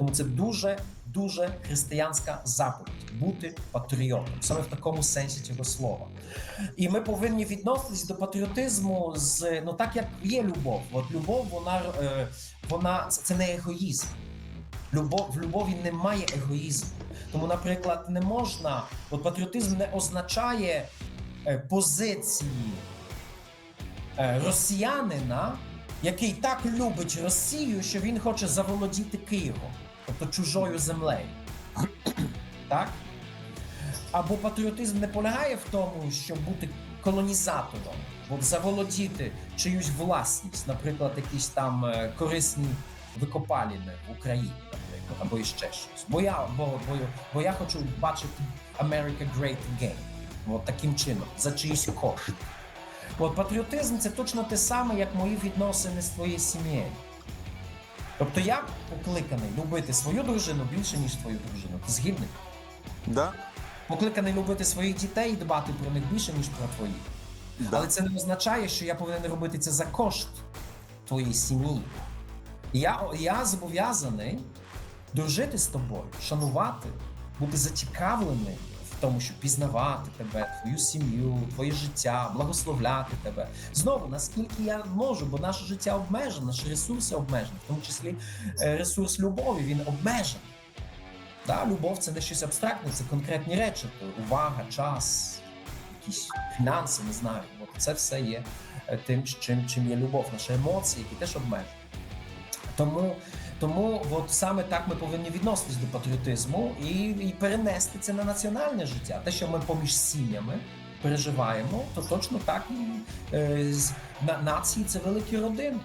Тому це дуже дуже християнська заповідь бути патріотом, саме в такому сенсі цього слова. І ми повинні відноситись до патріотизму з ну так, як є любов. От любов, вона е, вона це не егоїзм. Любов в любові немає егоїзму. Тому, наприклад, не можна, от патріотизм не означає е, позиції е, росіянина, який так любить Росію, що він хоче заволодіти Києвом, тобто чужою землею. Так? Або патріотизм не полягає в тому, щоб бути колонізатором, от заволодіти чиюсь власність, наприклад, якісь там е, корисні викопаліни в Україні, наприклад, або іще щось. Бо я, бо, бо, бо я хочу бачити America Great Again. От таким чином, за чиїсь кошти. От патріотизм це точно те саме, як мої відносини з твоєю сім'єю. Тобто я покликаний любити свою дружину більше, ніж твою дружину. Ти згідний? Да? Покликаний любити своїх дітей і дбати про них більше, ніж про твої. Да. Але це не означає, що я повинен робити це за кошт твоєї сім'ї. Я, я зобов'язаний дружити з тобою, шанувати, бути зацікавлений в тому, щоб пізнавати тебе, твою сім'ю, твоє життя, благословляти тебе. Знову, наскільки я можу, бо наше життя обмежене, наші ресурси обмежені, в тому числі е, ресурс любові, він обмежений. Да, любов це не щось абстрактне, це конкретні речі. Увага, час, якісь фінанси, не знаю. От це все є е, тим, чим, чим є любов, наші емоції, які теж обмежені. Тому, тому от саме так ми повинні відноситись до патріотизму і, і перенести це на національне життя. Те, що ми поміж сім'ями переживаємо, то точно так і е, нації це великі родини.